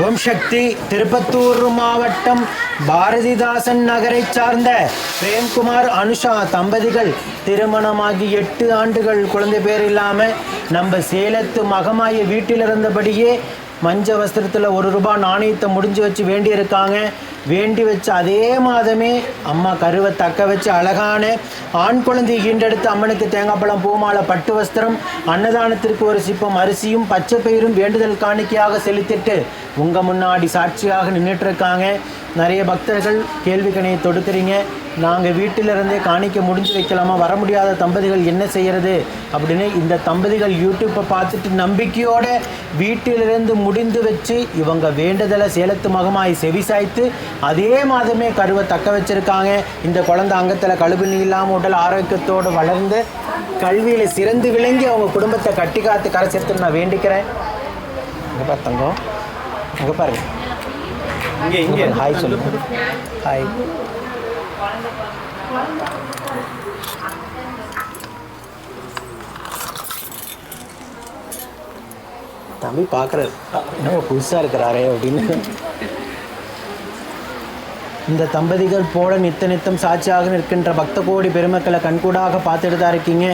ஓம் சக்தி திருப்பத்தூர் மாவட்டம் பாரதிதாசன் நகரை சார்ந்த பிரேம்குமார் அனுஷா தம்பதிகள் திருமணமாகி எட்டு ஆண்டுகள் குழந்தை பேர் இல்லாமல் நம்ம சேலத்து மகமாய வீட்டில் இருந்தபடியே மஞ்ச வஸ்திரத்தில் ஒரு ரூபாய் நாணயத்தை முடிஞ்சு வச்சு வேண்டியிருக்காங்க வேண்டி வச்ச அதே மாதமே அம்மா கருவை தக்க வச்சு அழகான ஆண் குழந்தை ஈண்டெடுத்து அம்மனுக்கு தேங்காய் பழம் பூமாலை பட்டு வஸ்திரம் அன்னதானத்திற்கு ஒரு சிப்பம் அரிசியும் பச்சை பயிரும் வேண்டுதல் காணிக்கையாக செலுத்திட்டு உங்கள் முன்னாடி சாட்சியாக நின்றுட்டு இருக்காங்க. நிறைய பக்தர்கள் கேள்வி கணையை தொடுக்கிறீங்க நாங்கள் வீட்டிலிருந்தே காணிக்க முடிஞ்சு வைக்கலாமா? வர முடியாத தம்பதிகள் என்ன செய்கிறது அப்படின்னு இந்த தம்பதிகள் யூடியூப்பை பார்த்துட்டு நம்பிக்கையோட வீட்டிலிருந்து முடிந்து வச்சு இவங்க வேண்டுதலை சேலத்து மகமாய் செவிசாய்த்து அதே மாதமே கருவை தக்க வச்சுருக்காங்க. இந்த குழந்தை அங்கத்தில் கழுகுனி இல்லாமல் உடல் ஆரோக்கியத்தோடு வளர்ந்து கல்வியில் சிறந்து விளங்கி அவங்க குடும்பத்தை கட்டி காத்து கரை சேர்த்து நான் வேண்டிக்கிறேன். அங்கே பாரு தங்கம். அங்கே பாருங்கள் இங்கே இங்கே. ஹாய் சொல்லுங்க ஹாய் தம்பி பார்க்குறாரு என்ன புதுசாக இருக்கிறாரே அப்படின்னு. இந்த தம்பதிகள் போல நித்த நித்தம் சாட்சியாக நிற்கின்ற பக்த கோடி பெருமக்களை கண்கூடாக பார்த்துட்டு தான் இருக்கீங்க.